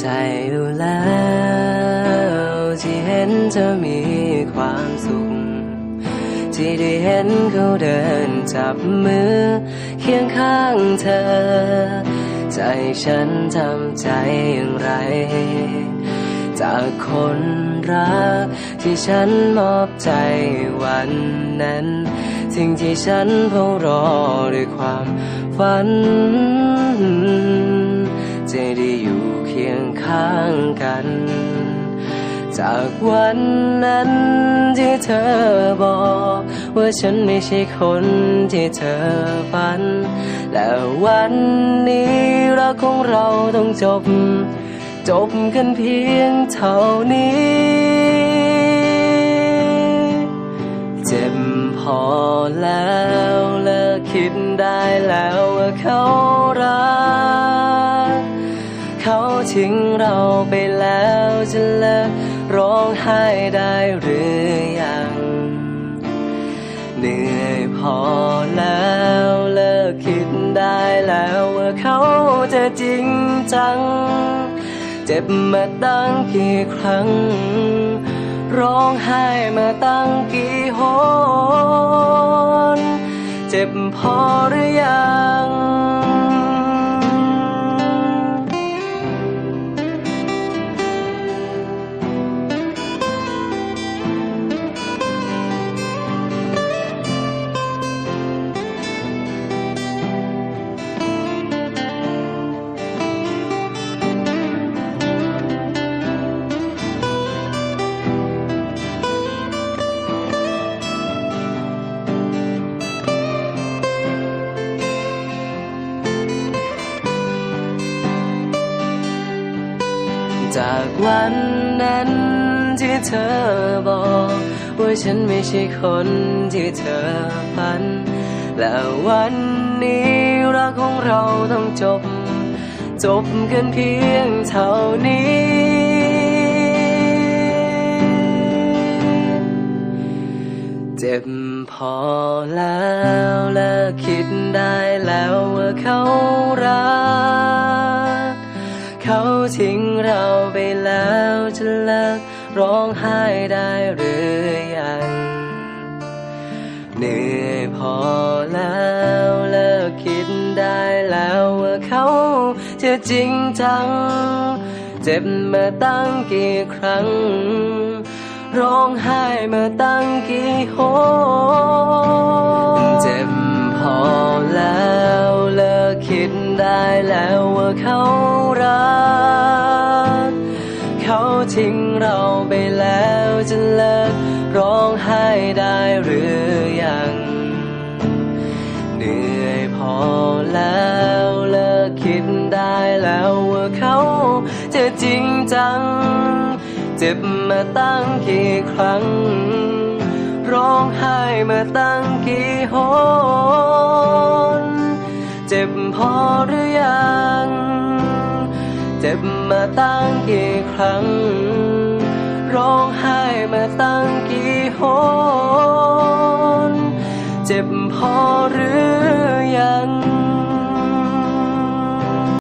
ใจอยู่แล้วที่เห็นเธอมีความสุข ที่ได้เห็นเขาเดินจับมือเคียงข้างเธอ ใจฉันทำใจอย่างไร จากคนรักที่ฉันมอบใจวันนั้น สิ่งที่ฉันเฝ้ารอด้วยความฝันจะได้อยู่ คียงข้างกัน จากวันนั้นที่เธอบอก ว่าฉันไม่ใช่คนที่เธอฝัน และวันนี้รักของเราต้องจบ จบกันเพียงเท่านี้ เจ็บพอแล้วเลิกคิดได้แล้วว่าเขารัก ทิ้งเราไปแล้วจะเลิกร้องไห้ได้หรือยัง เหนื่อยพอแล้วเลิกคิดได้แล้วว่าเขาจะจริงจัง เจ็บมาตั้งกี่ครั้ง ร้องไห้มาตั้งกี่หน เจ็บพอหรือยัง จากวันนั้นที่เธอบอกว่าฉันไม่ใช่คนที่เธอฝัน และวันนี้รักของเราต้องจบ จบกันเพียงเท่านี้เจ็บพอแล้วเลิกคิดได้แล้วว่าเขารัก เขาทิ้งเราไปแล้วจะเลิกร้องไห้ได้หรือยัง เหนื่อยพอแล้วเลิกคิดได้แล้วว่าเขาจะจริงจัง เจ็บมาตั้งกี่ครั้ง ร้องไห้มาตั้งกี่หนเจ็บพอแล้วเลิกคิดได้แล้วว่าเขารัก ไปแล้วจะเลิกร้องไห้ได้หรือยัง เหนื่อยพอแล้วเลิกคิดได้แล้วว่าเขาจะจริงจัง เจ็บมาตั้งกี่ครั้ง ร้องไห้มาตั้งกี่หนเจ็บพอหรือยัง เจ็บมาตั้งกี่ครั้ง ร้องไห้มาตั้งกี่หน เจ็บพอหรือ